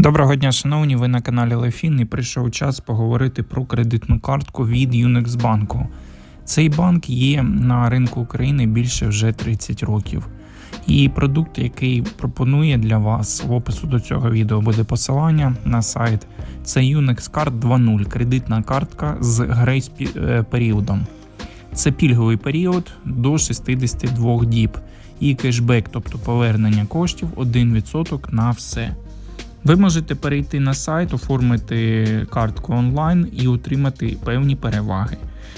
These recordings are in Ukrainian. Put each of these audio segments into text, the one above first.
Доброго дня, шановні. Ви на каналі Лефін і прийшов час поговорити про кредитну картку від Unix банку. Цей банк є на ринку України більше вже 30 років. І продукт, який пропонує для вас в опису до цього відео буде посилання на сайт. Це Unix Card 2.0, кредитна картка з грейс е, періодом. Це пільговий період до 62 діб і кешбек, тобто повернення коштів 1% на все. Ви можете перейти на сайт, оформити картку онлайн і отримати певні переваги.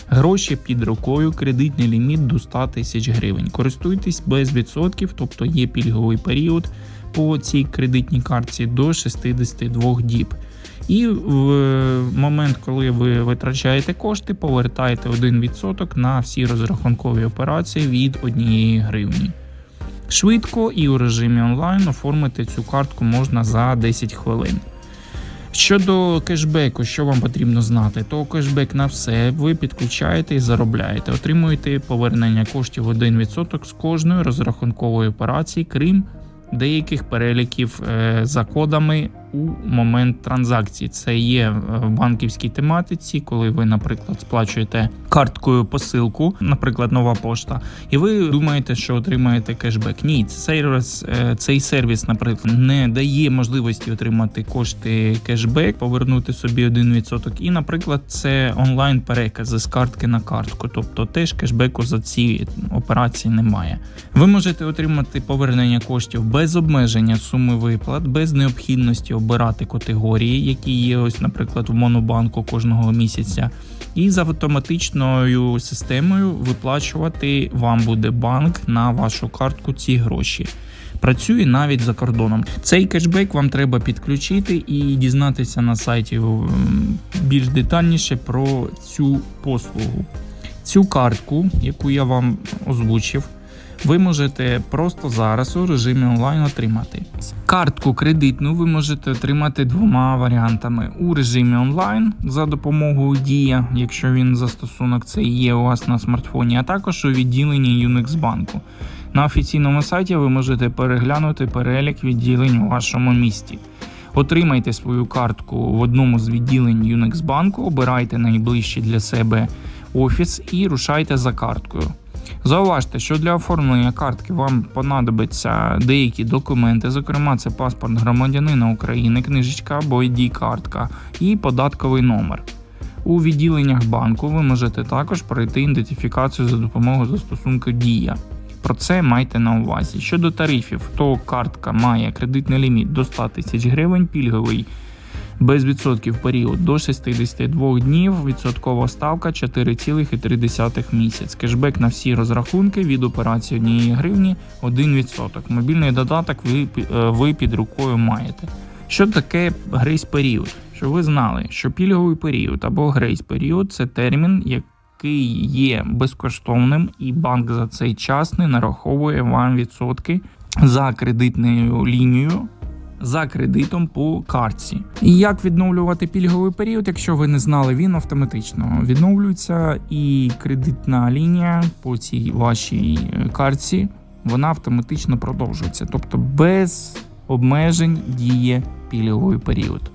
Гроші під рукою, кредитний ліміт до 100 тисяч гривень. Користуйтесь без відсотків, тобто є пільговий період по цій кредитній картці до 62 діб. І в момент, коли ви витрачаєте кошти, повертаєте 1% на всі розрахункові операції від 1 гривні. Швидко і у режимі онлайн оформити цю картку можна за 10 хвилин. Щодо кешбеку, що вам потрібно знати, то кешбек на все ви підключаєте і заробляєте. Отримуєте повернення коштів 1% з кожної розрахункової операції, крім деяких переліків е, за кодами у момент транзакції. Це є е, в банківській тематиці, коли ви, наприклад, сплачуєте карткою посилку, наприклад, нова пошта, і ви думаєте, що отримаєте кешбек. Ні, цей сервіс, е, цей сервіс, наприклад, не дає можливості отримати кошти кешбек, повернути собі 1%. І, наприклад, це онлайн перекази з картки на картку, тобто теж кешбеку за ці операції немає. Ви можете отримати повернення коштів без обмеження суми виплат, без необхідності обирати категорії, які є ось, наприклад, в монобанку кожного місяця. І з автоматичною системою виплачувати вам буде банк на вашу картку ці гроші. Працює навіть за кордоном. Цей кешбек вам треба підключити і дізнатися на сайті більш детальніше про цю послугу. Цю картку, яку я вам озвучив, ви можете просто зараз у режимі онлайн отримати. Картку кредитну ви можете отримати двома варіантами: у режимі онлайн за допомогою Дія, якщо він застосунок це є у вас на смартфоні, а також у відділенні Unix банку. На офіційному сайті ви можете переглянути перелік відділень у вашому місті. Отримайте свою картку в одному з відділень Unix банку, обирайте найближчий для себе офіс і рушайте за карткою. Зауважте, що для оформлення картки вам понадобиться деякі документи, зокрема, це паспорт громадянина України, книжечка або id картка і податковий номер. У відділеннях банку ви можете також пройти ідентифікацію за допомогою застосунку Дія. Про це майте на увазі. Щодо тарифів, то картка має кредитний ліміт до 100 тисяч гривень, пільговий без відсотків період до 62 днів, відсоткова ставка 4,3 місяць. Кешбек на всі розрахунки від операції 1 гривні 1%. Мобільний додаток ви, е, ви під рукою маєте. Що таке грейс період? Щоб ви знали, що пільговий період або грейс період це термін, який є безкоштовним, і банк за цей час не нараховує вам відсотки за кредитною лінією за кредитом по картці. І як відновлювати пільговий період, якщо ви не знали, він автоматично відновлюється, і кредитна лінія по цій вашій е, картці вона автоматично продовжується, тобто без обмежень діє пільговий період.